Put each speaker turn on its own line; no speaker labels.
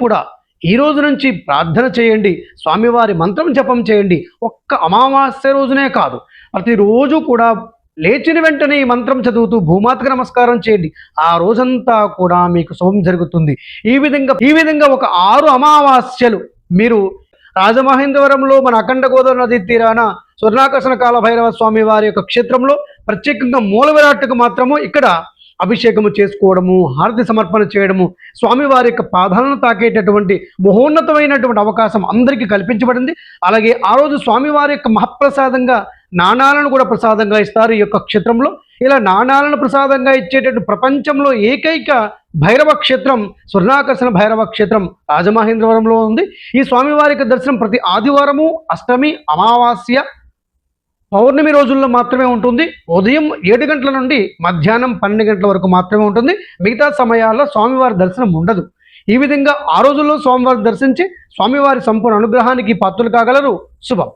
కూడా ఈ రోజు నుంచి ప్రార్థన చేయండి స్వామివారి మంత్రం జపం చేయండి. ఒక్క అమావాస్య రోజునే కాదు ప్రతిరోజు కూడా లేచిన వెంటనే ఈ మంత్రం చదువుతూ భూమాతకు నమస్కారం చేయండి. ఆ రోజంతా కూడా మీకు శుభం జరుగుతుంది. ఈ విధంగా ఈ విధంగా ఒక ఆరు అమావాస్యలు మీరు రాజమహేంద్రవరంలో మన అఖండ గోదావరి నది తీరాన స్వర్ణాకర్షణ కాల భైరవ స్వామి వారి యొక్క క్షేత్రంలో ప్రత్యేకంగా మూల విరాట్కు మాత్రము ఇక్కడ అభిషేకము చేసుకోవడము హారతి సమర్పణ చేయడము స్వామివారి యొక్క పాదాలను తాకేటటువంటి మహోన్నతమైనటువంటి అవకాశం అందరికీ కల్పించబడింది. అలాగే ఆ రోజు స్వామివారి యొక్క మహప్రసాదంగా నాణాలను కూడా ప్రసాదంగా ఇస్తారు ఈ యొక్క క్షేత్రంలో. ఇలా నాణాలను ప్రసాదంగా ఇచ్చేటటువంటి ప్రపంచంలో ఏకైక భైరవ క్షేత్రం స్వర్ణాకర్షణ భైరవ క్షేత్రం రాజమహేంద్రవరంలో ఉంది. ఈ స్వామివారి యొక్క దర్శనం ప్రతి ఆదివారము అష్టమి అమావాస్య పౌర్ణమి రోజుల్లో మాత్రమే ఉంటుంది. ఉదయం ఏడు గంటల నుండి మధ్యాహ్నం పన్నెండు గంటల వరకు మాత్రమే ఉంటుంది. మిగతా సమయాల్లో స్వామివారి దర్శనం ఉండదు. ఈ విధంగా ఆ రోజుల్లో స్వామివారి దర్శించి స్వామివారి సంపూర్ణ అనుగ్రహానికి పాత్రలు కాగలరు. శుభం.